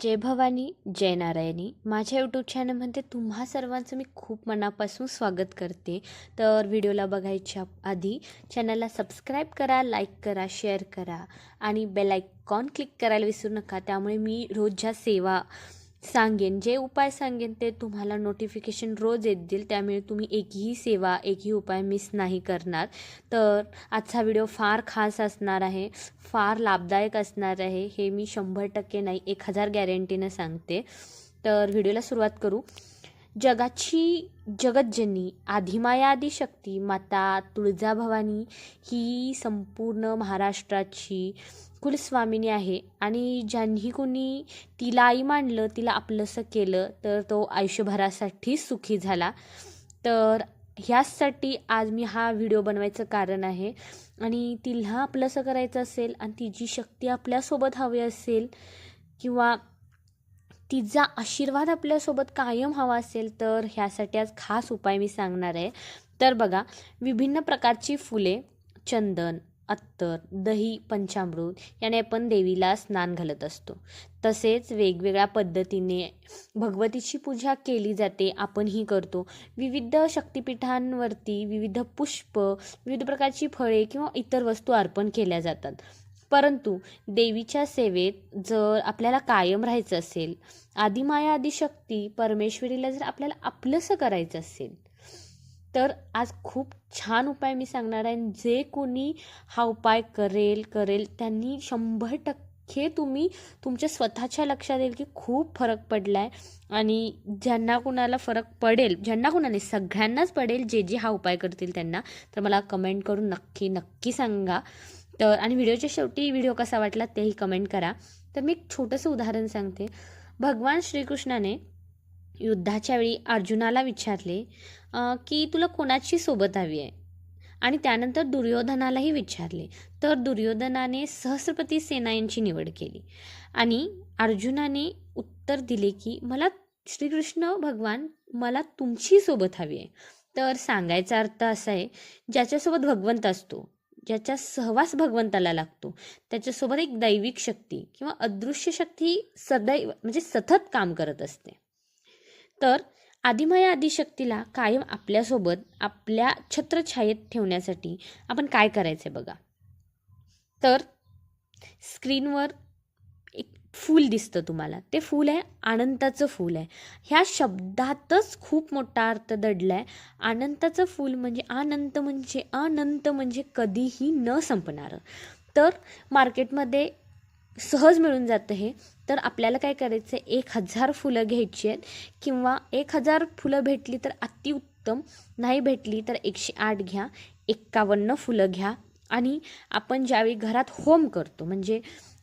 जय भवानी जय नारायणी. माझ्या यूट्यूब चॅनलमध्ये तुम्हा सर्वांचं मी खूप मनापासून स्वागत करते. तर व्हिडिओला बघायच्या आधी चॅनलला सबस्क्राईब करा लाईक करा शेअर करा आणि बेल आयकॉन क्लिक करायला विसरू नका. त्यामुळे मी रोज ज्या सेवा सांगेन. जे उपाय सांगेन ते तुम्हाला नोटिफिकेशन रोज येतील त्यामुळे तुम्ही एकही सेवा एकही उपाय मिस नाही करणार. तर आजचा व्हिडिओ फार खास असणार आहे. फार लाभदायक असणार आहे. हे मी शंभर टक्के नाही एक हजार गॅरंटीनं सांगते. तर व्हिडिओला सुरुवात करू. जगाची जगज्जनी आदिमाया आदिशक्ती माता तुळजाभवानी ही संपूर्ण महाराष्ट्राची कुलस्वामिनी आहे. आणि ज्यांनी कोणी तिला आई मानलं तिला आपलंसं केलं तर तो आयुष्यभरासाठी सुखी झाला. तर ह्याचसाठी आज मी हा व्हिडिओ बनवायचं कारण आहे. आणि तिला आपलंसं करायचं असेल आणि तिची शक्ती आपल्यासोबत हवी असेल किंवा तिचा आशीर्वाद आपल्यासोबत कायम हवा असेल तर ह्यासाठी आज खास उपाय मी सांगणार आहे. तर बघा विभिन्न प्रकारची फुले चंदन अत्तर दही पंचामृत याने आपण देवीला स्नान घालत असतो. तसेच वेगवेगळ्या पद्धतीने भगवतीची पूजा केली जाते आपणही करतो. विविध शक्तिपीठांवरती विविध पुष्प विविध प्रकारची फळे किंवा इतर वस्तू अर्पण केल्या जातात. परंतु देवीच्या सेवेत जर आपल्याला कायम राहायचं असेल आदिमाया आदिशक्ती परमेश्वरीला जर आपल्याला आपलंसं करायचं असेल तर आज खूप छान उपाय मी सांगणार आहे. जे कोणी हा उपाय करेल करेल त्यांनी शंभर टक्के तुम्ही तुमच्या स्वतःच्या लक्षात येईल की खूप फरक पडला आहे आणि ज्यांना कुणाला फरक पडेल ज्यांना कुणाने सगळ्यांनाच पडेल जे जे हा उपाय करतील त्यांना तर मला कमेंट करून नक्की नक्की सांगा. तर आणि व्हिडिओच्या शेवटी व्हिडिओ कसा वाटला तेही कमेंट करा. तर मी एक छोटंसं उदाहरण सांगते. भगवान श्रीकृष्णाने युद्धाच्या वेळी अर्जुनाला विचारले की तुला कोणाची सोबत हवी आहे? आणि त्यानंतर दुर्योधनालाही विचारले. तर दुर्योधनाने सहस्रपती सेना यांची निवड केली. आणि अर्जुनाने उत्तर दिले की मला श्रीकृष्ण भगवान मला तुमची सोबत हवी आहे. तर सांगायचा अर्थ असा आहे ज्याच्यासोबत भगवंत असतो. ज्याच्या सहवास भगवंताला लागतो त्याच्यासोबत एक दैविक शक्ती किंवा अदृश्य शक्ती सदैव म्हणजे सतत काम करत असते. तर आदिमाया आदिशक्तीला कायम आपल्यासोबत आपल्या छत्रछायेत ठेवण्यासाठी आपण काय करायचं बघा? तर स्क्रीनवर फूल दिसतं तुम्हाला. ते फूल आहे आनंदाचं फूल आहे. ह्या शब्दातच खूप मोठा अर्थ दडला आहे आनंदाचं फूल म्हणजे अनंत म्हणजे अनंत म्हणजे कधीही न संपणारं. तर मार्केटमध्ये सहज मिळून जातं हे. तर आपल्याला काय करायचं आहे एक हजार फुलं घ्यायची आहेत किंवा एक हजार फुलं भेटली तर अतिउत्तम. नाही भेटली तर एकशे आठ घ्या एक्कावन्न फुलं घ्या. आणि आपण ज्यावेळी घरात होम करतो म्हणजे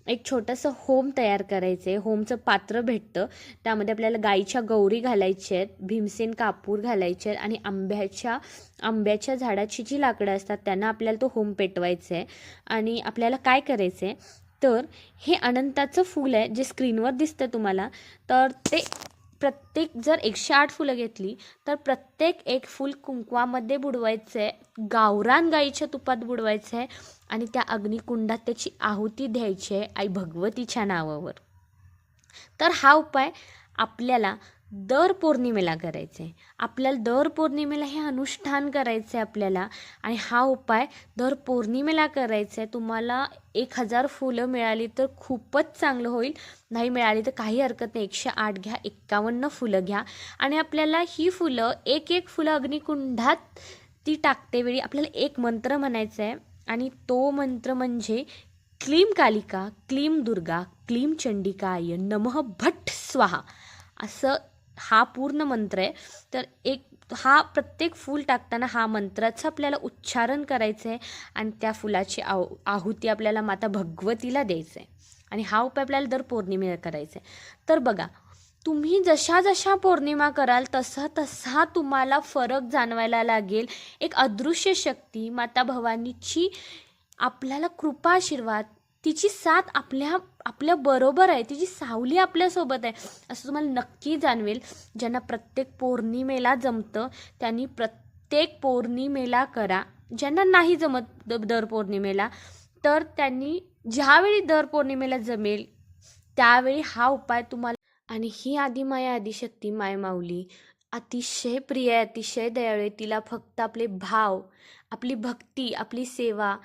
एक छोटंसं होम तयार करायचं आहे. होमचं पात्र भेटतं. त्यामध्ये आपल्याला गाईच्या गौरी घालायच्या आहेत भीमसेन कापूर घालायचे आहेत आणि आंब्याच्या आंब्याच्या झाडाची जी लाकडं असतात त्यांना आपल्याला तो होम पेटवायचं आहे. आणि आपल्याला काय करायचं आहे? तर हे अनंताचं फूल आहे जे स्क्रीनवर दिसतं तुम्हाला. तर ते प्रत्येक जर एकशे आठ फुलं घेतली तर प्रत्येक एक फूल कुंकवामध्ये बुडवायचं आहे गावरान गाईच्या तुपात बुडवायचं आहे आणि त्या अग्निकुंडात त्याची आहुती द्यायची आहे आई भगवतीच्या नावावर. तर हा उपाय आपल्याला दर पौर्णिमेला करायचं. आहे आपल्याला दर पौर्णिमेला हे अनुष्ठान करायचं आहे आपल्याला आणि हा उपाय दर पौर्णिमेला करायचा आहे तुम्हाला एक हजार फुलं मिळाली तर खूपच चांगलं होईल. नाही मिळाली तर काही हरकत नाही. एकशे आठ घ्या एक्कावन्न फुलं घ्या. आणि आपल्याला ही फुलं एक एक फुलं अग्निकुंडात ती टाकते वेळी आपल्याला एक मंत्र म्हणायचा आहे आणि तो मंत्र म्हणजे क्लीम कालिका क्लीम दुर्गा क्लीम चंडिकाय नमः भट्ट स्वाहा. असं हा पूर्ण मंत्र आहे. तर एक हा प्रत्येक फूल टाकताना हा मंत्राचं आपल्याला उच्चारण करायचं आहे आणि त्या फुलाची आव आहुती आपल्याला माता भगवतीला द्यायचं आहे आणि हा उपाय आपल्याला दर पौर्णिमेला करायचा आहे तर बघा तुम्ही जशा जशा पौर्णिमा कराल तसा तसा तुम्हाला फरक जाणवायला लागेल. एक अदृश्य शक्ती माता भवानीची आपल्याला कृपा आशीर्वाद तिची साथ आपल्या आपल्या बरोबर आहे. तिची सावली आपल्यासोबत आहे. असं तुम्हाला नक्की जाणवेल. ज्यांना प्रत्येक पौर्णिमेला जमतं त्यांनी प्रत्येक पौर्णिमेला करा. ज्यांना नाही जमत द दर पौर्णिमेला तर त्यांनी ज्यावेळी दर पौर्णिमेला जमेल त्यावेळी हा उपाय तुम्हाला आणि ही आदिमाया आदिशक्ती मायमाऊली अतिशय प्रिय अतिशय दयाळू तिला फक्त आपले भाव आपली भक्ती आपली सेवा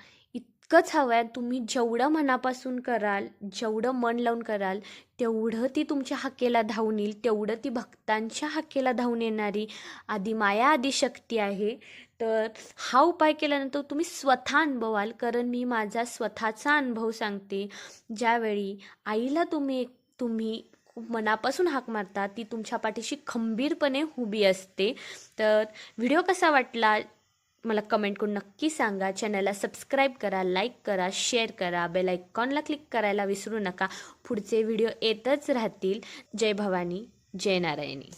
इतकंच हवं आहे. तुम्ही जेवढं मनापासून कराल जेवढं मन लावून कराल तेवढं ती तुमच्या हाकेला धावून येईल. तेवढं ती भक्तांच्या हाकेला धावून येणारी आधी माया आदिशक्ती आहे. तर हा उपाय केल्यानंतर तुम्ही स्वतः अनुभवाल. कारण मी माझा स्वतःचा अनुभव सांगते. ज्यावेळी आईला तुम्ही तुम्ही खूप मनापासून हाक मारता ती तुमच्या पाठीशी खंबीरपणे उभी असते. तर व्हिडिओ कसा वाटला? मला कमेंट करून नक्की सांगा. चॅनलला सबस्क्राईब करा लाईक करा शेअर करा. बेल आयकॉनला क्लिक करायला विसरू नका. पुढचे व्हिडिओ येतच राहतील. जय भवानी जय नारायणी.